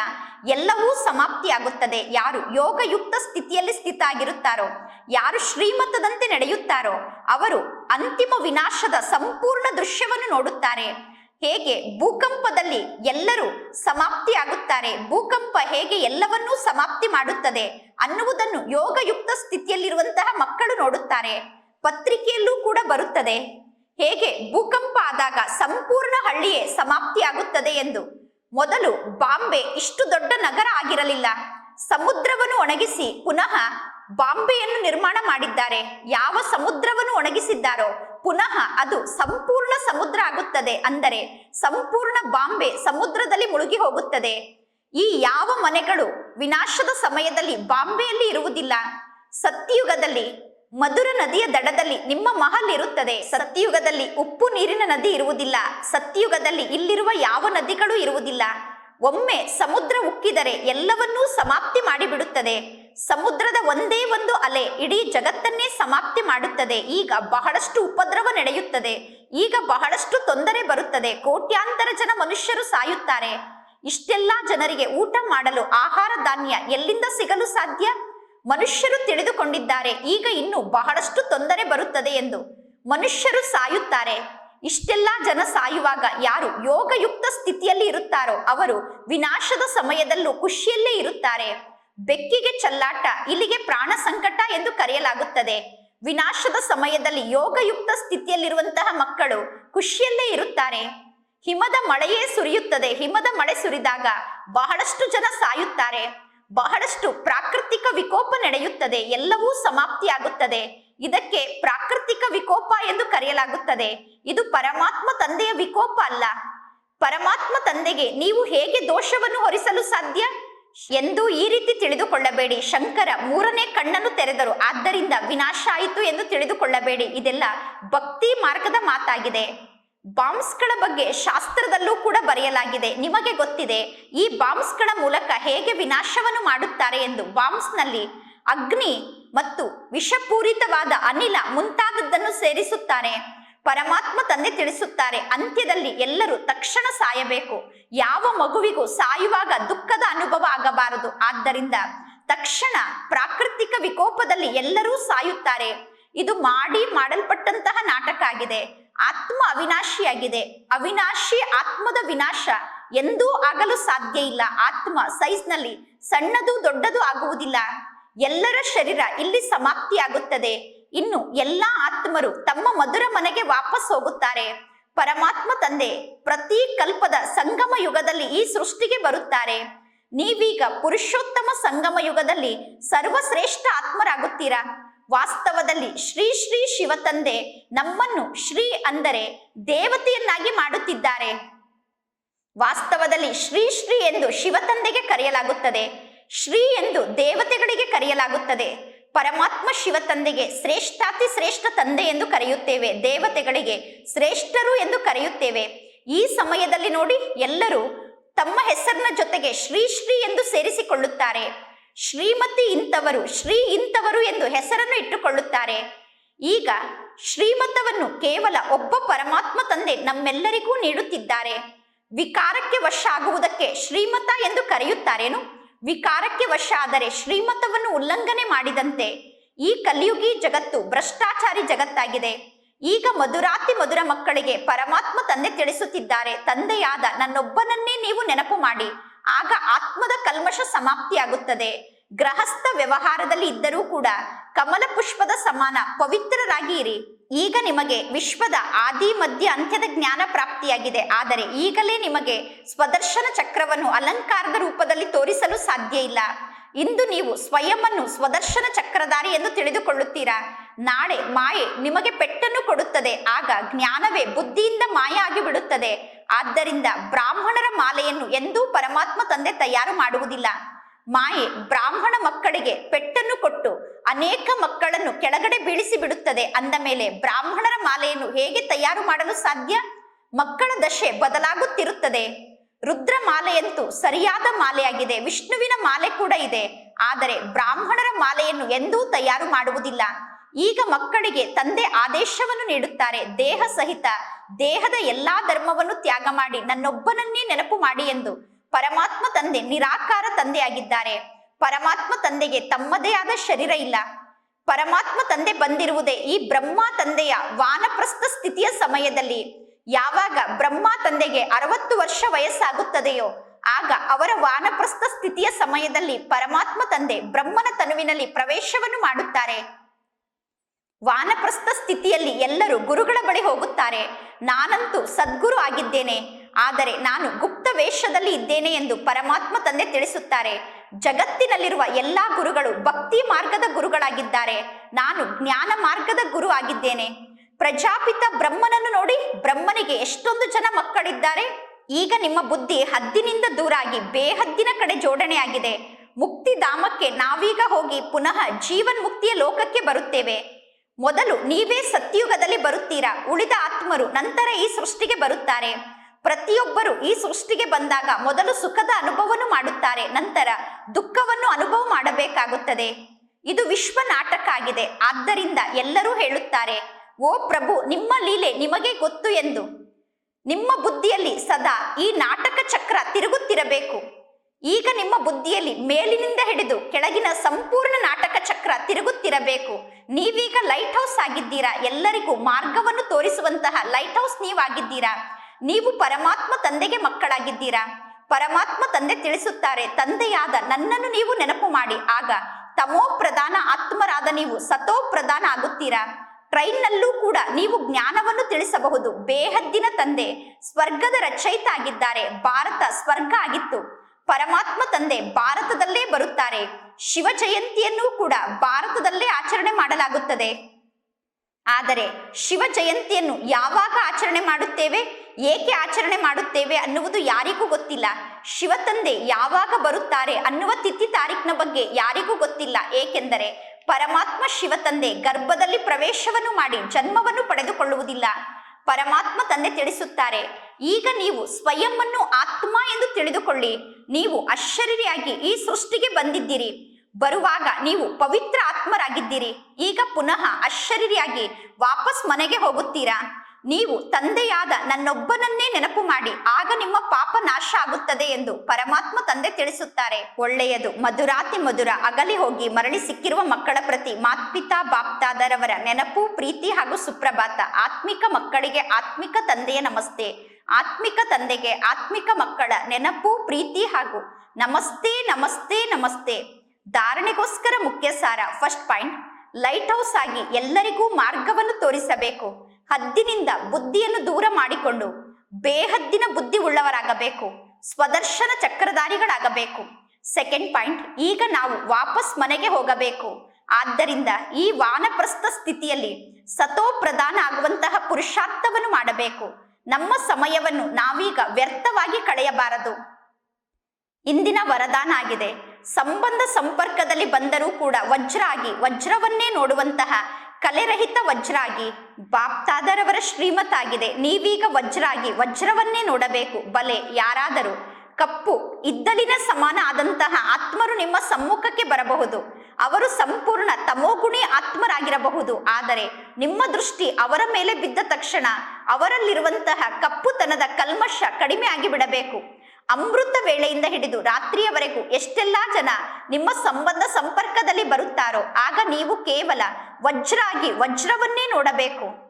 ಎಲ್ಲವೂ ಸಮಾಪ್ತಿಯಾಗುತ್ತದೆ, ಯಾರು ಯೋಗಯುಕ್ತ ಸ್ಥಿತಿಯಲ್ಲಿ ಸ್ಥಿತ ಆಗಿರುತ್ತಾರೋ, ಯಾರು ಶ್ರೀಮತದಂತೆ ನಡೆಯುತ್ತಾರೋ, ಅವರು ಅಂತಿಮ ವಿನಾಶದ ಸಂಪೂರ್ಣ ದೃಶ್ಯವನ್ನು ನೋಡುತ್ತಾರೆ. ಹೇಗೆ? ಭೂಕಂಪದಲ್ಲಿ ಎಲ್ಲರೂ ಸಮಾಪ್ತಿಯಾಗುತ್ತಾರೆ, ಭೂಕಂಪ ಹೇಗೆ ಎಲ್ಲವನ್ನೂ ಸಮಾಪ್ತಿ ಮಾಡುತ್ತದೆ ಅನ್ನುವುದನ್ನು ಯೋಗಯುಕ್ತ ಸ್ಥಿತಿಯಲ್ಲಿರುವಂತಹ ಮಕ್ಕಳು ನೋಡುತ್ತಾರೆ. ಪತ್ರಿಕೆಯಲ್ಲೂ ಕೂಡ ಬರುತ್ತದೆ. ಹೇಗೆ ಭೂಕಂಪ ಆದಾಗ ಸಂಪೂರ್ಣ ಹಳ್ಳಿಯೇ ಸಮಾಪ್ತಿಯಾಗುತ್ತದೆ ಎಂದು. ಮೊದಲು ಬಾಂಬೆ ಇಷ್ಟು ದೊಡ್ಡ ನಗರ ಆಗಿರಲಿಲ್ಲ. ಸಮುದ್ರವನ್ನು ಒಣಗಿಸಿ ಪುನಃ ಬಾಂಬೆಯನ್ನು ನಿರ್ಮಾಣ ಮಾಡಿದ್ದಾರೆ. ಯಾವ ಸಮುದ್ರವನ್ನು ಒಣಗಿಸಿದ್ದಾರೋ ಪುನಃ ಅದು ಸಂಪೂರ್ಣ ಸಮುದ್ರ ಆಗುತ್ತದೆ ಅಂದರೆ ಸಂಪೂರ್ಣ ಬಾಂಬೆ ಸಮುದ್ರದಲ್ಲಿ ಮುಳುಗಿ ಹೋಗುತ್ತದೆ. ಈ ಯಾವ ಮನೆಗಳು ವಿನಾಶದ ಸಮಯದಲ್ಲಿ ಬಾಂಬೆಯಲ್ಲಿ ಇರುವುದಿಲ್ಲ. ಸತ್ಯಯುಗದಲ್ಲಿ ಮಧುರ ನದಿಯ ದಡದಲ್ಲಿ ನಿಮ್ಮ ಮಹಲ್ ಇರುತ್ತದೆ. ಸತ್ಯಯುಗದಲ್ಲಿ ಉಪ್ಪು ನೀರಿನ ನದಿ ಇರುವುದಿಲ್ಲ. ಸತ್ಯಯುಗದಲ್ಲಿ ಇಲ್ಲಿರುವ ಯಾವ ನದಿಗಳು ಇರುವುದಿಲ್ಲ. ಒಮ್ಮೆ ಸಮುದ್ರ ಉಕ್ಕಿದರೆ ಎಲ್ಲವನ್ನೂ ಸಮಾಪ್ತಿ ಮಾಡಿಬಿಡುತ್ತದೆ. ಸಮುದ್ರದ ಒಂದೇ ಒಂದು ಅಲೆ ಇಡೀ ಜಗತ್ತನ್ನೇ ಸಮಾಪ್ತಿ ಮಾಡುತ್ತದೆ. ಈಗ ಬಹಳಷ್ಟು ಉಪದ್ರವ ನಡೆಯುತ್ತದೆ. ಈಗ ಬಹಳಷ್ಟು ತೊಂದರೆ ಬರುತ್ತದೆ. ಕೋಟ್ಯಾಂತರ ಜನ ಮನುಷ್ಯರು ಸಾಯುತ್ತಾರೆ. ಇಷ್ಟೆಲ್ಲಾ ಜನರಿಗೆ ಊಟ ಮಾಡಲು ಆಹಾರ ಧಾನ್ಯ ಎಲ್ಲಿಂದ ಸಿಗಲು ಸಾಧ್ಯ? ಮನುಷ್ಯರು ತಿಳಿದುಕೊಂಡಿದ್ದಾರೆ, ಈಗ ಇನ್ನು ಬಹಳಷ್ಟು ತೊಂದರೆ ಬರುತ್ತದೆ ಎಂದು ಮನುಷ್ಯರು ಸಾಯುತ್ತಾರೆ. ಇಷ್ಟೆಲ್ಲ ಜನ ಸಾಯುವಾಗ ಯಾರು ಯೋಗಯುಕ್ತ ಸ್ಥಿತಿಯಲ್ಲಿ ಇರುತ್ತಾರೋ, ಅವರು ವಿನಾಶದ ಸಮಯದಲ್ಲೂ ಖುಷಿಯಲ್ಲೇ ಇರುತ್ತಾರೆ. ಬೆಕ್ಕಿಗೆ ಚಲ್ಲಾಟ ಇಲ್ಲಿಗೆ ಪ್ರಾಣ ಸಂಕಟ ಎಂದು ಕರೆಯಲಾಗುತ್ತದೆ. ವಿನಾಶದ ಸಮಯದಲ್ಲಿ ಯೋಗಯುಕ್ತ ಸ್ಥಿತಿಯಲ್ಲಿರುವಂತಹ ಮಕ್ಕಳು ಖುಷಿಯಲ್ಲೇ ಇರುತ್ತಾರೆ. ಹಿಮದ ಮಳೆಯೇ ಸುರಿಯುತ್ತದೆ. ಹಿಮದ ಮಳೆ ಸುರಿದಾಗ ಬಹಳಷ್ಟು ಜನ ಸಾಯುತ್ತಾರೆ. ಬಹಳಷ್ಟು ಪ್ರಾಕೃತಿಕ ವಿಕೋಪ ನಡೆಯುತ್ತದೆ. ಎಲ್ಲವೂ ಸಮಾಪ್ತಿಯಾಗುತ್ತದೆ. ಇದಕ್ಕೆ ಪ್ರಾಕೃತಿಕ ವಿಕೋಪ ಎಂದು ಕರೆಯಲಾಗುತ್ತದೆ. ಇದು ಪರಮಾತ್ಮ ತಂದೆಯ ವಿಕೋಪ ಅಲ್ಲ. ಪರಮಾತ್ಮ ತಂದೆಗೆ ನೀವು ಹೇಗೆ ದೋಷವನ್ನು ಹೊರಿಸಲು ಸಾಧ್ಯ? ಎಂದು ಈ ರೀತಿ ತಿಳಿದುಕೊಳ್ಳಬೇಡಿ. ಶಂಕರ ಮೂರನೇ ಕಣ್ಣನ್ನು ತೆರೆದರು. ಆದ್ದರಿಂದ ವಿನಾಶ ಆಯಿತು ಎಂದು ತಿಳಿದುಕೊಳ್ಳಬೇಡಿ. ಇದೆಲ್ಲ ಭಕ್ತಿ ಮಾರ್ಗದ ಮಾತಾಗಿದೆ. ಬಾಂಬ್ಸ್ಗಳ ಬಗ್ಗೆ ಶಾಸ್ತ್ರದಲ್ಲೂ ಕೂಡ ಬರೆಯಲಾಗಿದೆ. ನಿಮಗೆ ಗೊತ್ತಿದೆ, ಈ ಬಾಂಬ್ಸ್ಗಳ ಮೂಲಕ ಹೇಗೆ ವಿನಾಶವನ್ನು ಮಾಡುತ್ತಾರೆ ಎಂದು. ಬಾಂಬ್ಸ್ನಲ್ಲಿ ಅಗ್ನಿ ಮತ್ತು ವಿಷಪೂರಿತವಾದ ಅನಿಲ ಮುಂತಾದದ್ದನ್ನು ಸೇರಿಸುತ್ತಾರೆ, ಪರಮಾತ್ಮ ತಂದೆ ತಿಳಿಸುತ್ತಾರೆ. ಅಂತ್ಯದಲ್ಲಿ ಎಲ್ಲರೂ ತಕ್ಷಣ ಸಾಯಬೇಕು. ಯಾವ ಮಗುವಿಗೂ ಸಾಯುವಾಗ ದುಃಖದ ಅನುಭವ ಆಗಬಾರದು. ಆದ್ದರಿಂದ ತಕ್ಷಣ ಪ್ರಾಕೃತಿಕ ವಿಕೋಪದಲ್ಲಿ ಎಲ್ಲರೂ ಸಾಯುತ್ತಾರೆ. ಇದು ಮಾಡಿ ಮಾಡಲ್ಪಟ್ಟಂತಹ ನಾಟಕ ಆಗಿದೆ. ಆತ್ಮ ಅವಿನಾಶಿಯಾಗಿದೆ. ಅವಿನಾಶಿ ಆತ್ಮದ ವಿನಾಶ ಎಂದೂ ಆಗಲು ಸಾಧ್ಯ ಇಲ್ಲ. ಆತ್ಮ ಸೈಜ್ನಲ್ಲಿ ಸಣ್ಣದು ದೊಡ್ಡದು ಆಗುವುದಿಲ್ಲ. ಎಲ್ಲರ ಶರೀರ ಇಲ್ಲಿ ಸಮಾಪ್ತಿಯಾಗುತ್ತದೆ. ಇನ್ನು ಎಲ್ಲಾ ಆತ್ಮರು ತಮ್ಮ ಮಧುರ ಮನೆಗೆ ವಾಪಸ್ ಹೋಗುತ್ತಾರೆ. ಪರಮಾತ್ಮ ತಂದೆ ಪ್ರತಿ ಕಲ್ಪದ ಸಂಗಮ ಯುಗದಲ್ಲಿ ಈ ಸೃಷ್ಟಿಗೆ ಬರುತ್ತಾರೆ. ನೀವೀಗ ಪುರುಷೋತ್ತಮ ಸಂಗಮ ಯುಗದಲ್ಲಿ ಸರ್ವಶ್ರೇಷ್ಠ ಆತ್ಮರಾಗುತ್ತೀರಾ? ವಾಸ್ತವದಲ್ಲಿ ಶ್ರೀ ಶ್ರೀ ಶಿವತಂದೆ ನಮ್ಮನ್ನು ಶ್ರೀ ಅಂದರೆ ದೇವತೆಯನ್ನಾಗಿ ಮಾಡುತ್ತಿದ್ದಾರೆ. ವಾಸ್ತವದಲ್ಲಿ ಶ್ರೀ ಶ್ರೀ ಎಂದು ಶಿವತಂದೆಗೆ ಕರೆಯಲಾಗುತ್ತದೆ. ಶ್ರೀ ಎಂದು ದೇವತೆಗಳಿಗೆ ಕರೆಯಲಾಗುತ್ತದೆ. ಪರಮಾತ್ಮ ಶಿವತಂದೆಗೆ ಶ್ರೇಷ್ಠಾತಿ ಶ್ರೇಷ್ಠ ತಂದೆ ಎಂದು ಕರೆಯುತ್ತೇವೆ. ದೇವತೆಗಳಿಗೆ ಶ್ರೇಷ್ಠರು ಎಂದು ಕರೆಯುತ್ತೇವೆ. ಈ ಸಮಯದಲ್ಲಿ ನೋಡಿ ಎಲ್ಲರೂ ತಮ್ಮ ಹೆಸರಿನ ಜೊತೆಗೆ ಶ್ರೀ ಶ್ರೀ ಎಂದು ಸೇರಿಸಿಕೊಳ್ಳುತ್ತಾರೆ. ಶ್ರೀಮತಿ ಇಂಥವರು, ಶ್ರೀ ಇಂಥವರು ಎಂದು ಹೆಸರನ್ನು ಇಟ್ಟುಕೊಳ್ಳುತ್ತಾರೆ. ಈಗ ಶ್ರೀಮತವನ್ನು ಕೇವಲ ಒಬ್ಬ ಪರಮಾತ್ಮ ತಂದೆ ನಮ್ಮೆಲ್ಲರಿಗೂ ನೀಡುತ್ತಿದ್ದಾರೆ. ವಿಕಾರಕ್ಕೆ ವಶ ಆಗುವುದಕ್ಕೆ ಶ್ರೀಮತ ಎಂದು ಕರೆಯುತ್ತಾರೇನು? ವಿಕಾರಕ್ಕೆ ವಶ ಆದರೆ ಶ್ರೀಮತವನ್ನು ಉಲ್ಲಂಘನೆ ಮಾಡಿದಂತೆ ಈ ಕಲಿಯುಗಿ ಜಗತ್ತು ಭ್ರಷ್ಟಾಚಾರಿ ಜಗತ್ತಾಗಿದೆ. ಈಗ ಮಧುರಾತಿ ಮಧುರ ಮಕ್ಕಳಿಗೆ ಪರಮಾತ್ಮ ತಂದೆ ತಿಳಿಸುತ್ತಿದ್ದಾರೆ. ತಂದೆಯಾದ ನನ್ನೊಬ್ಬನನ್ನೇ ನೀವು ನೆನಪು ಮಾಡಿ. ಆಗ ಆತ್ಮದ ಕಲ್ಮಶ ಸಮಾಪ್ತಿಯಾಗುತ್ತದೆ. ಗ್ರಹಸ್ಥ ವ್ಯವಹಾರದಲ್ಲಿ ಇದ್ದರೂ ಕೂಡ ಕಮಲ ಪುಷ್ಪದ ಸಮಾನ ಪವಿತ್ರರಾಗಿ ಇರಿ. ಈಗ ನಿಮಗೆ ವಿಶ್ವದ ಆದಿ, ಮಧ್ಯ, ಅಂತ್ಯದ ಜ್ಞಾನ ಪ್ರಾಪ್ತಿಯಾಗಿದೆ. ಆದರೆ ಈಗಲೇ ನಿಮಗೆ ಸ್ವದರ್ಶನ ಚಕ್ರವನ್ನು ಅಲಂಕಾರದ ರೂಪದಲ್ಲಿ ತೋರಿಸಲು ಸಾಧ್ಯ ಇಲ್ಲ. ಇಂದು ನೀವು ಸ್ವಯಂವನ್ನು ಸ್ವದರ್ಶನ ಚಕ್ರಧಾರಿ ಎಂದು ತಿಳಿದುಕೊಳ್ಳುತ್ತೀರಾ? ನಾಳೆ ಮಾಯೆ ನಿಮಗೆ ಪೆಟ್ಟನ್ನು ಕೊಡುತ್ತದೆ. ಆಗ ಜ್ಞಾನವೇ ಬುದ್ಧಿಯಿಂದ ಮಾಯ ಆಗಿ ಬಿಡುತ್ತದೆ ಆದ್ದರಿಂದ ಬ್ರಾಹ್ಮಣರ ಮಾಲೆಯನ್ನು ಎಂದೂ ಪರಮಾತ್ಮ ತಂದೆ ತಯಾರು ಮಾಡುವುದಿಲ್ಲ. ಮಾಯೆ ಬ್ರಾಹ್ಮಣ ಮಕ್ಕಳಿಗೆ ಪೆಟ್ಟನ್ನು ಕೊಟ್ಟು ಅನೇಕ ಮಕ್ಕಳನ್ನು ಕೆಳಗಡೆ ಬೀಳಿಸಿ ಬಿಡುತ್ತದೆ ಅಂದ ಮೇಲೆ ಬ್ರಾಹ್ಮಣರ ಮಾಲೆಯನ್ನು ಹೇಗೆ ತಯಾರು ಮಾಡಲು ಸಾಧ್ಯ? ಮಕ್ಕಳ ದಶೆ ಬದಲಾಗುತ್ತಿರುತ್ತದೆ. ರುದ್ರ ಮಾಲೆಯಂತೂ ಸರಿಯಾದ ಮಾಲೆಯಾಗಿದೆ. ವಿಷ್ಣುವಿನ ಮಾಲೆ ಕೂಡ ಇದೆ. ಆದರೆ ಬ್ರಾಹ್ಮಣರ ಮಾಲೆಯನ್ನು ಎಂದೂ ತಯಾರು ಮಾಡುವುದಿಲ್ಲ. ಈಗ ಮಕ್ಕಳಿಗೆ ತಂದೆ ಆದೇಶವನ್ನು ನೀಡುತ್ತಾರೆ. ದೇಹ ಸಹಿತ ದೇಹದ ಎಲ್ಲಾ ಧರ್ಮವನ್ನು ತ್ಯಾಗ ಮಾಡಿ ನನ್ನೊಬ್ಬನನ್ನೇ ನೆನಪು ಮಾಡಿ ಎಂದು ಪರಮಾತ್ಮ ತಂದೆ, ನಿರಾಕಾರ ತಂದೆಯಾಗಿದ್ದಾರೆ. ಪರಮಾತ್ಮ ತಂದೆಗೆ ತಮ್ಮದೇ ಆದ ಶರೀರ ಇಲ್ಲ. ಪರಮಾತ್ಮ ತಂದೆ ಬಂದಿರುವುದೇ ಈ ಬ್ರಹ್ಮ ತಂದೆಯ ವಾನಪ್ರಸ್ಥ ಸ್ಥಿತಿಯ ಸಮಯದಲ್ಲಿ. ಯಾವಾಗ ಬ್ರಹ್ಮ ತಂದೆಗೆ ಅರವತ್ತು ವರ್ಷ ವಯಸ್ಸಾಗುತ್ತದೆಯೋ, ಆಗ ಅವರ ವಾನಪ್ರಸ್ಥ ಸ್ಥಿತಿಯ ಸಮಯದಲ್ಲಿ ಪರಮಾತ್ಮ ತಂದೆ ಬ್ರಹ್ಮನ ತನುವಿನಲ್ಲಿ ಪ್ರವೇಶವನ್ನು ಮಾಡುತ್ತಾರೆ. ವಾನಪ್ರಸ್ಥ ಸ್ಥಿತಿಯಲ್ಲಿ ಎಲ್ಲರೂ ಗುರುಗಳ ಬಳಿ ಹೋಗುತ್ತಾರೆ. ನಾನಂತೂ ಸದ್ಗುರು ಆಗಿದ್ದೇನೆ. ಆದರೆ ನಾನು ಗುಪ್ತ ವೇಷದಲ್ಲಿ ಇದ್ದೇನೆ ಎಂದು ಪರಮಾತ್ಮ ತಂದೆ ತಿಳಿಸುತ್ತಾರೆ. ಜಗತ್ತಿನಲ್ಲಿರುವ ಎಲ್ಲಾ ಗುರುಗಳು ಭಕ್ತಿ ಮಾರ್ಗದ ಗುರುಗಳಾಗಿದ್ದಾರೆ. ನಾನು ಜ್ಞಾನ ಮಾರ್ಗದ ಗುರು ಆಗಿದ್ದೇನೆ. ಪ್ರಜಾಪಿತ ಬ್ರಹ್ಮನನ್ನು ನೋಡಿ ಬ್ರಹ್ಮನಿಗೆ ಎಷ್ಟೊಂದು ಜನ ಮಕ್ಕಳಿದ್ದಾರೆ. ಈಗ ನಿಮ್ಮ ಬುದ್ಧಿ ಹದ್ದಿನಿಂದ ದೂರಾಗಿ ಬೇಹದ್ದಿನ ಕಡೆ ಜೋಡಣೆಯಾಗಿದೆ. ಮುಕ್ತಿಧಾಮಕ್ಕೆ ನಾವೀಗ ಹೋಗಿ ಪುನಃ ಜೀವನ್ ಮುಕ್ತಿಯ ಲೋಕಕ್ಕೆ ಬರುತ್ತೇವೆ. ಮೊದಲು ನೀವೇ ಸತ್ಯುಗದಲ್ಲಿ ಬರುತ್ತೀರಾ? ಉಳಿದ ಆತ್ಮರು ನಂತರ ಈ ಸೃಷ್ಟಿಗೆ ಬರುತ್ತಾರೆ. ಪ್ರತಿಯೊಬ್ಬರು ಈ ಸೃಷ್ಟಿಗೆ ಬಂದಾಗ ಮೊದಲು ಸುಖದ ಅನುಭವವನ್ನು ಮಾಡುತ್ತಾರೆ, ನಂತರ ದುಃಖವನ್ನು ಅನುಭವ ಮಾಡಬೇಕಾಗುತ್ತದೆ. ಇದು ವಿಶ್ವ ನಾಟಕ ಆಗಿದೆ ಆದ್ದರಿಂದ ಎಲ್ಲರೂ ಹೇಳುತ್ತಾರೆ, ಓ ಪ್ರಭು, ನಿಮ್ಮ ಲೀಲೆ ನಿಮಗೆ ಗೊತ್ತು ಎಂದು. ನಿಮ್ಮ ಬುದ್ಧಿಯಲ್ಲಿ ಸದಾ ಈ ನಾಟಕ ಚಕ್ರ ತಿರುಗುತ್ತಿರಬೇಕು. ಈಗ ನಿಮ್ಮ ಬುದ್ಧಿಯಲ್ಲಿ ಮೇಲಿನಿಂದ ಹಿಡಿದು ಕೆಳಗಿನ ಸಂಪೂರ್ಣ ನಾಟಕ ಚಕ್ರ ತಿರುಗುತ್ತಿರಬೇಕು. ನೀವೀಗ ಲೈಟ್ ಹೌಸ್ ಆಗಿದ್ದೀರಾ? ಎಲ್ಲರಿಗೂ ಮಾರ್ಗವನ್ನು ತೋರಿಸುವಂತಹ ಲೈಟ್ ಹೌಸ್ ನೀವಾಗಿದ್ದೀರಾ? ನೀವು ಪರಮಾತ್ಮ ತಂದೆಗೆ ಮಕ್ಕಳಾಗಿದ್ದೀರಾ? ಪರಮಾತ್ಮ ತಂದೆ ತಿಳಿಸುತ್ತಾರೆ, ತಂದೆಯಾದ ನನ್ನನ್ನು ನೀವು ನೆನಪು ಮಾಡಿ. ಆಗ ತಮೋ ಪ್ರಧಾನ ಆತ್ಮರಾದ ನೀವು ಸತೋ ಪ್ರಧಾನ ಆಗುತ್ತೀರಾ? ಟ್ರೈನ್ನಲ್ಲೂ ಕೂಡ ನೀವು ಜ್ಞಾನವನ್ನು ತಿಳಿಸಬಹುದು. ಬೇಹದ್ದಿನ ತಂದೆ, ಸ್ವರ್ಗದ ರಚಯಿತ ಆಗಿದ್ದಾರೆ. ಭಾರತ ಸ್ವರ್ಗ ಆಗಿತ್ತು. ಪರಮಾತ್ಮ ತಂದೆ ಭಾರತದಲ್ಲೇ ಬರುತ್ತಾರೆ. ಶಿವ ಜಯಂತಿಯನ್ನು ಕೂಡ ಭಾರತದಲ್ಲೇ ಆಚರಣೆ ಮಾಡಲಾಗುತ್ತದೆ. ಆದರೆ ಶಿವ ಜಯಂತಿಯನ್ನು ಯಾವಾಗ ಆಚರಣೆ ಮಾಡುತ್ತೇವೆ, ಏಕೆ ಆಚರಣೆ ಮಾಡುತ್ತೇವೆ ಅನ್ನುವುದು ಯಾರಿಗೂ ಗೊತ್ತಿಲ್ಲ. ಶಿವ ತಂದೆ ಯಾವಾಗ ಬರುತ್ತಾರೆ ಅನ್ನುವ ತಿಥಿ ತಾರೀಖಿನ ಬಗ್ಗೆ ಯಾರಿಗೂ ಗೊತ್ತಿಲ್ಲ. ಏಕೆಂದರೆ ಪರಮಾತ್ಮ ಶಿವ ತಂದೆ ಗರ್ಭದಲ್ಲಿ ಪ್ರವೇಶವನ್ನು ಮಾಡಿ ಜನ್ಮವನ್ನು ಪಡೆದುಕೊಳ್ಳುವುದಿಲ್ಲ. ಪರಮಾತ್ಮ ತಂದೆ ತಿಳಿಸುತ್ತಾರೆ ಈಗ ನೀವು ಸ್ವಯಂವನ್ನು ಆತ್ಮ ಎಂದು ತಿಳಿದುಕೊಳ್ಳಿ. ನೀವು ಅಶರೀರಿಯಾಗಿ ಈ ಸೃಷ್ಟಿಗೆ ಬಂದಿದ್ದೀರಿ. ಬರುವಾಗ ನೀವು ಪವಿತ್ರ ಆತ್ಮರಾಗಿದ್ದೀರಿ. ಈಗ ಪುನಃ ಅಶರೀರಿಯಾಗಿ ವಾಪಸ್ ಮನೆಗೆ ಹೋಗುತ್ತೀರಾ? ನೀವು ತಂದೆಯಾದ ನನ್ನೊಬ್ಬನನ್ನೇ ನೆನಪು ಮಾಡಿ, ಆಗ ನಿಮ್ಮ ಪಾಪ ನಾಶ ಆಗುತ್ತದೆ ಎಂದು ಪರಮಾತ್ಮ ತಂದೆ ತಿಳಿಸುತ್ತಾರೆ. ಒಳ್ಳೆಯದು, ಮಧುರಾತಿ ಮಧುರ, ಅಗಲಿ ಹೋಗಿ ಮರಳಿ ಸಿಕ್ಕಿರುವ ಮಕ್ಕಳ ಪ್ರತಿ ಮಾತ್ಪಿತಾ, ಬಾಪ್ತಾದರವರ ನೆನಪು, ಪ್ರೀತಿ ಹಾಗೂ ಸುಪ್ರಭಾತ. ಆತ್ಮಿಕ ಮಕ್ಕಳಿಗೆ ಆತ್ಮಿಕ ತಂದೆಯ ನಮಸ್ತೆ. ಆತ್ಮಿಕ ತಂದೆಗೆ ಆತ್ಮಿಕ ಮಕ್ಕಳ ನೆನಪು, ಪ್ರೀತಿ ಹಾಗೂ ನಮಸ್ತೆ ನಮಸ್ತೆ ನಮಸ್ತೆ. ಧಾರಣೆಗೋಸ್ಕರ ಮುಖ್ಯ ಸಾರ ಫಸ್ಟ್ ಪಾಯಿಂಟ್ ಲೈಟ್ ಹೌಸ್ ಆಗಿ ಎಲ್ಲರಿಗೂ ಮಾರ್ಗವನ್ನು ತೋರಿಸಬೇಕು. ಹದ್ದಿನಿಂದ ಬುದ್ಧಿಯನ್ನು ದೂರ ಮಾಡಿಕೊಂಡು ಬೇಹದ್ದಿನ ಬುದ್ಧಿ ಉಳ್ಳವರಾಗಬೇಕು. ಸ್ವದರ್ಶನ ಚಕ್ರಧಾರಿಗಳಾಗಬೇಕು. ಸೆಕೆಂಡ್ ಪಾಯಿಂಟ್ ಈಗ ನಾವು ವಾಪಸ್ ಮನೆಗೆ ಹೋಗಬೇಕು. ಆದ್ದರಿಂದ ಈ ವಾನಪ್ರಸ್ಥ ಸ್ಥಿತಿಯಲ್ಲಿ ಸತೋ ಪ್ರಧಾನ ಆಗುವಂತಹ ಪುರುಷಾರ್ಥವನ್ನು ಮಾಡಬೇಕು. ನಮ್ಮ ಸಮಯವನ್ನು ನಾವೀಗ ವ್ಯರ್ಥವಾಗಿ ಕಳೆಯಬಾರದು. ಇಂದಿನ ವರದಾನ ಆಗಿದೆ. ಸಂಬಂಧ ಸಂಪರ್ಕದಲ್ಲಿ ಬಂದರೂ ಕೂಡ ವಜ್ರ ಆಗಿ ವಜ್ರವನ್ನೇ ನೋಡುವಂತಹ ಕಲೆರಹಿತ ವಜ್ರ ಆಗಿ ಬಾಪ್ತಾದರವರ ಶ್ರೀಮತ್ ಆಗಿದೆ ನೀವೀಗ ವಜ್ರ ಆಗಿ ವಜ್ರವನ್ನೇ ನೋಡಬೇಕು. ಬಲೆ ಯಾರಾದರೂ ಕಪ್ಪು ಇದ್ದಲಿನ ಸಮಾನ ಆದಂತಹ ಆತ್ಮರು ನಿಮ್ಮ ಸಮ್ಮುಖಕ್ಕೆ ಬರಬಹುದು. ಅವರು ಸಂಪೂರ್ಣ ತಮೋಗುಣಿ ಆತ್ಮರಾಗಿರಬಹುದು. ಆದರೆ ನಿಮ್ಮ ದೃಷ್ಟಿ ಅವರ ಮೇಲೆ ಬಿದ್ದ ತಕ್ಷಣ ಅವರಲ್ಲಿರುವಂತಹ ಕಪ್ಪುತನದ ಕಲ್ಮಶ ಕಡಿಮೆ ಆಗಿಬಿಡಬೇಕು. ಅಮೃತ ವೇಳೆಯಿಂದ ಹಿಡಿದು ರಾತ್ರಿಯವರೆಗೂ ಎಷ್ಟೆಲ್ಲಾ ಜನ ನಿಮ್ಮ ಸಂಬಂಧ ಸಂಪರ್ಕದಲ್ಲಿ ಬರುತ್ತಾರೋ, ಆಗ ನೀವು ಕೇವಲ ವಜ್ರ ಆಗಿ ವಜ್ರವನ್ನೇ ನೋಡಬೇಕು.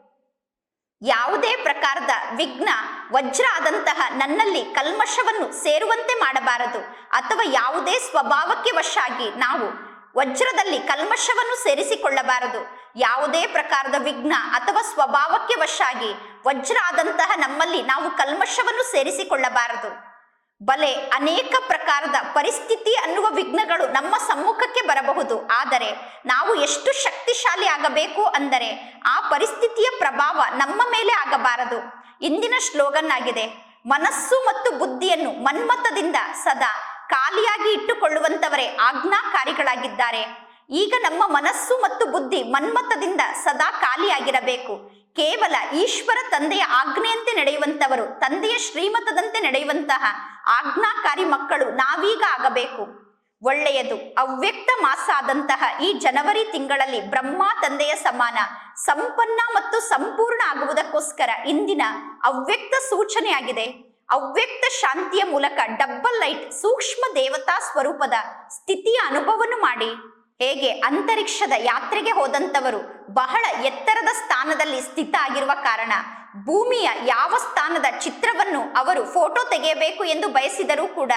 ಯಾವುದೇ ಪ್ರಕಾರದ ವಿಘ್ನ ವಜ್ರ ಆದಂತಹ ನನ್ನಲ್ಲಿ ಕಲ್ಮಶವನ್ನು ಸೇರುವಂತೆ ಮಾಡಬಾರದು. ಅಥವಾ ಯಾವುದೇ ಸ್ವಭಾವಕ್ಕೆ ವಶಾಗಿ ನಾವು ವಜ್ರದಲ್ಲಿ ಕಲ್ಮಶವನ್ನು ಸೇರಿಸಿಕೊಳ್ಳಬಾರದು. ಯಾವುದೇ ಪ್ರಕಾರದ ವಿಘ್ನ ಅಥವಾ ಸ್ವಭಾವಕ್ಕೆ ವಶಾಗಿ ವಜ್ರ ಆದಂತಹ ನಮ್ಮಲ್ಲಿ ನಾವು ಕಲ್ಮಶವನ್ನು ಸೇರಿಸಿಕೊಳ್ಳಬಾರದು. ಬಲೆ ಅನೇಕ ಪ್ರಕಾರದ ಪರಿಸ್ಥಿತಿ ಅನ್ನುವ ವಿಘ್ನಗಳು ನಮ್ಮ ಸಮ್ಮುಖಕ್ಕೆ ಬರಬಹುದು. ಆದರೆ ನಾವು ಎಷ್ಟು ಶಕ್ತಿಶಾಲಿ ಆಗಬೇಕು ಅಂದರೆ ಆ ಪರಿಸ್ಥಿತಿಯ ಪ್ರಭಾವ ನಮ್ಮ ಮೇಲೆ ಆಗಬಾರದು. ಇಂದಿನ ಸ್ಲೋಗನ್ ಆಗಿದೆ ಮನಸ್ಸು ಮತ್ತು ಬುದ್ಧಿಯನ್ನು ಮನ್ಮತದಿಂದ ಸದಾ ಖಾಲಿಯಾಗಿ ಇಟ್ಟುಕೊಳ್ಳುವಂತವರೇ ಆಜ್ಞಾಕಾರಿಗಳಾಗಿದ್ದಾರೆ. ಈಗ ನಮ್ಮ ಮನಸ್ಸು ಮತ್ತು ಬುದ್ಧಿ ಮನ್ಮತದಿಂದ ಸದಾ ಖಾಲಿಯಾಗಿರಬೇಕು. ಕೇವಲ ಈಶ್ವರ ತಂದೆಯ ಆಜ್ಞೆಯಂತೆ ನಡೆಯುವಂತವರು ತಂದೆಯ ಶ್ರೀಮತದಂತೆ ನಡೆಯುವಂತಹ ಆಜ್ಞಾಕಾರಿ ಮಕ್ಕಳು ನಾವೀಗ ಆಗಬೇಕು. ಒಳ್ಳೆಯದು, ಅವ್ಯಕ್ತ ಮಾಸ ಆದಂತಹ ಈ ಜನವರಿ ತಿಂಗಳಲ್ಲಿ ಬ್ರಹ್ಮ ತಂದೆಯ ಸಮಾನ, ಸಂಪನ್ನ ಮತ್ತು ಸಂಪೂರ್ಣ ಆಗುವುದಕ್ಕೋಸ್ಕರ ಇಂದಿನ ಅವ್ಯಕ್ತ ಸೂಚನೆಯಾಗಿದೆ. ಅವ್ಯಕ್ತ ಶಾಂತಿಯ ಮೂಲಕ ಡಬ್ಬಲ್ ಲೈಟ್ ಸೂಕ್ಷ್ಮ ದೇವತಾ ಸ್ವರೂಪದ ಸ್ಥಿತಿಯ ಅನುಭವವನ್ನು ಮಾಡಿ. ಹೇಗೆ ಅಂತರಿಕ್ಷದ ಯಾತ್ರೆಗೆ ಹೋದಂಥವರು ಬಹಳ ಎತ್ತರದ ಸ್ಥಾನದಲ್ಲಿ ಸ್ಥಿತ ಆಗಿರುವ ಕಾರಣ ಭೂಮಿಯ ಯಾವ ಸ್ಥಾನದ ಚಿತ್ರವನ್ನು ಅವರು ಫೋಟೋ ತೆಗೆಯಬೇಕು ಎಂದು ಬಯಸಿದರೂ ಕೂಡ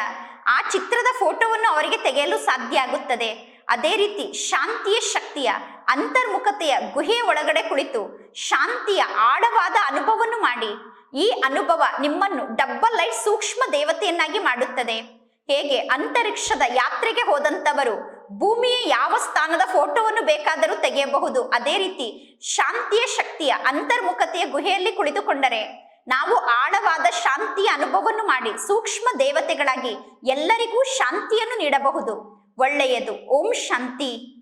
ಆ ಚಿತ್ರದ ಫೋಟೋವನ್ನು ಅವರಿಗೆ ತೆಗೆಯಲು ಸಾಧ್ಯ ಆಗುತ್ತದೆ. ಅದೇ ರೀತಿ ಶಾಂತಿಯ ಶಕ್ತಿಯ ಅಂತರ್ಮುಖತೆಯ ಗುಹೆಯ ಒಳಗಡೆ ಕುಳಿತು ಶಾಂತಿಯ ಆಳವಾದ ಅನುಭವವನ್ನು ಮಾಡಿ. ಈ ಅನುಭವ ನಿಮ್ಮನ್ನು ಡಬ್ಬಲ್ ಲೈಟ್ ಸೂಕ್ಷ್ಮ ದೇವತೆಯನ್ನಾಗಿ ಮಾಡುತ್ತದೆ. ಹೇಗೆ ಅಂತರಿಕ್ಷದ ಯಾತ್ರೆಗೆ ಹೋದಂತವರು ಭೂಮಿಯ ಯಾವ ಸ್ಥಾನದ ಫೋಟೋವನ್ನು ಬೇಕಾದರೂ ತೆಗೆಯಬಹುದು. ಅದೇ ರೀತಿ ಶಾಂತಿಯ ಶಕ್ತಿಯ ಅಂತರ್ಮುಖತೆಯ ಗುಹೆಯಲ್ಲಿ ಕುಳಿತುಕೊಂಡರೆ ನಾವು ಆಳವಾದ ಶಾಂತಿಯ ಅನುಭವವನ್ನು ಮಾಡಿ ಸೂಕ್ಷ್ಮ ದೇವತೆಗಳಾಗಿ ಎಲ್ಲರಿಗೂ ಶಾಂತಿಯನ್ನು ನೀಡಬಹುದು. ಒಳ್ಳೆಯದು. ಓಂ ಶಾಂತಿ.